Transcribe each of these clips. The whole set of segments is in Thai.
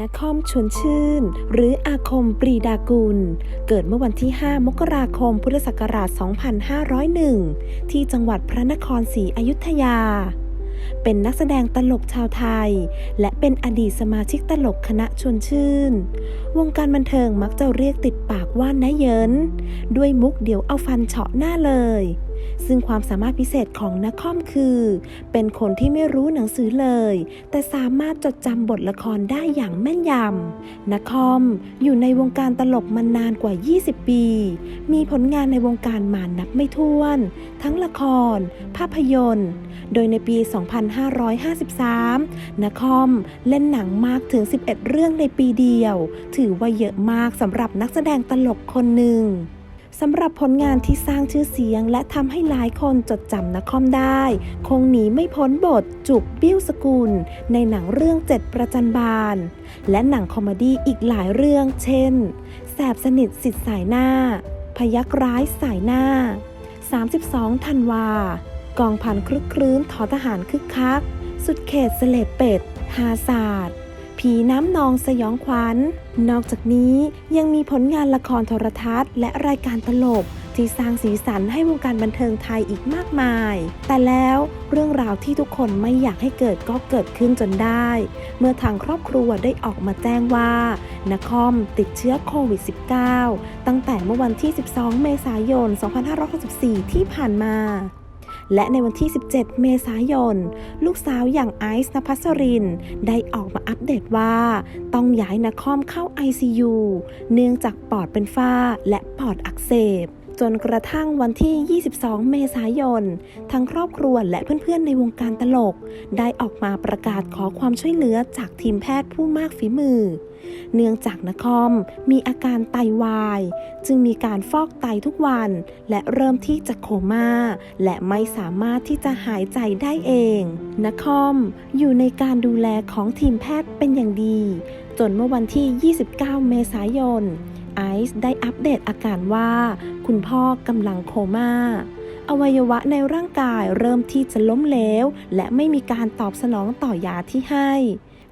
นครชวนชื่น หรืออาคมปรีดากุล เกิดเมื่อวันที่ 5 มกราคม พุทธศักราช 2501 ที่จังหวัดพระนครศรีอยุธยา เป็นนักแสดงตลกชาวไทย และเป็นอดีตสมาชิกตลกคณะชวนชื่น วงการบันเทิงมักจะเรียกติดปาก ว่าน้าเยินด้วยมุกเดี๋ยวเอาฟันเฉาะหน้าเลย ซึ่งความสามารถพิเศษของนักคอมคือ เป็นคนที่ไม่รู้หนังสือเลย แต่สามารถจดจำบทละครได้อย่างแม่นยำนักคอมอยู่ในวงการตลกมานานกว่า 20 ปี มีผลงานในวงการมานับไม่ถ้วน ทั้งละคร ภาพยนตร์ โดยในปี 2553นักคอมเล่นหนังมากถึง 11 เรื่องในปีเดียว ถือว่าเยอะมากสำหรับนักแสดงตลกคนหนึ่งสำหรับผลงานที่สร้างชื่อเสียงและทำให้หลายคนจดจำนักคอมได้ คงหนีไม่พ้นบทจุกบิ้วสกุล ในหนังเรื่องเจ็ดประจันบาน และหนังคอมเมดี้อีกหลายเรื่อง เช่น แสบสนิทสิทธิ์สายหน้า พยักร้ายสายหน้า 32ธันวา กองพันคลึกครื้นทอทหารคึกคัก สุดเขตเสลดเป็ด ฮาศาสตร์ ผีน้ำนองสยองขวัญนอกจากนี้ยังมีผลงานละครโทรทัศน์ และรายการตลกที่สร้างสีสันให้วงการบันเทิงไทยอีกมากมาย แต่แล้วเรื่องราวที่ทุกคนไม่อยากให้เกิดก็เกิดขึ้นจนได้ เมื่อทางครอบครัวได้ออกมาแจ้งว่านคอมติดเชื้อโควิด -19 ตั้งแต่เมื่อวันที่ 12 เมษายน 2564 ที่ผ่านมา และในวันที่ 17 เมษายน ลูกสาวอย่างไอซ์นภัสริน ได้ออกมาอัปเดตว่า ต้องย้ายนาคอมเข้า ICU เนื่องจากปอดเป็นฝ้าและปอดอักเสบ จนกระทั่งวันที่ 22 เมษายน ทั้งครอบครัวและเพื่อนๆ ในวงการตลก ได้ออกมาประกาศขอความช่วยเหลือจากทีมแพทย์ผู้มากฝีมือ เนื่องจากนครมมีอาการไตาวาย จึงมีการฟอกไตทุกวัน และเริ่มที่จะโคม่า และไม่สามารถที่จะหายใจได้เอง นครอยู่ในการดูแลของทีมแพทย์เป็นอย่างดี จนเมื่อวันที่ 29 เมษายน ไอซ์ได้อัปเดตอาการว่า คุณพ่อกำลังโคม่า อวัยวะในร่างกายเริ่มที่จะล้มเหลว และไม่มีการตอบสนองต่อยาที่ให้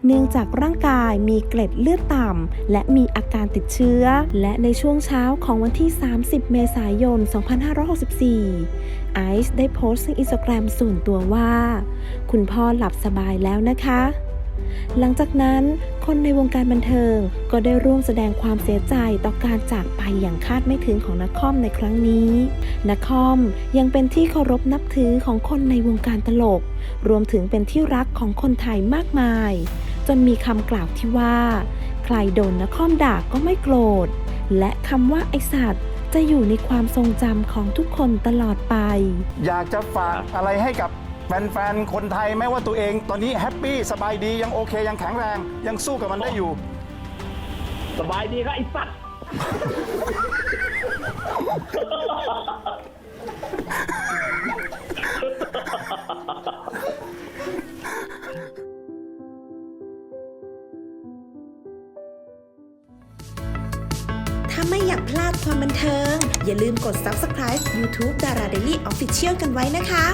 เนื่องจากร่างกายมีเกล็ดเลือดต่ำ และมีอาการติดเชื้อ และในช่วงเช้าของวันที่ 30 เมษายน 2564 ไอซ์ได้โพสต์ในอินสตาแกรมส่วนตัวว่า คุณพ่อหลับสบายแล้วนะคะหลังจากนั้น คนในวงการบันเทิงก็ได้ร่วมแสดงความเสียใจต่อการจากไปอย่างคาดไม่ถึงของนักคอมในครั้งนี้นักคอมยังเป็นที่เคารพนับถือของคนในวงการตลก รวมถึงเป็นที่รักของคนไทยมากมาย จนมีคำกล่าวที่ว่า ใครโดนนักคอมด่าก็ไม่โกรธ และคำว่าไอสัตว์จะอยู่ในความทรงจำของทุกคนตลอดไป อยากจะฝากอะไรให้กับ แฟนๆ คนไทยไหมว่าตัวเองตอนนี้แฮปปี้สบายดียังโอเคยังแข็งแรง ยังสู้กับมันได้อยู่ สบายดีครับไอ้สัตว์ ถ้าไม่อยากพลาดความบันเทิง อย่าลืมกด subscribe YouTube Dara Daily Official กันไว้นะคะ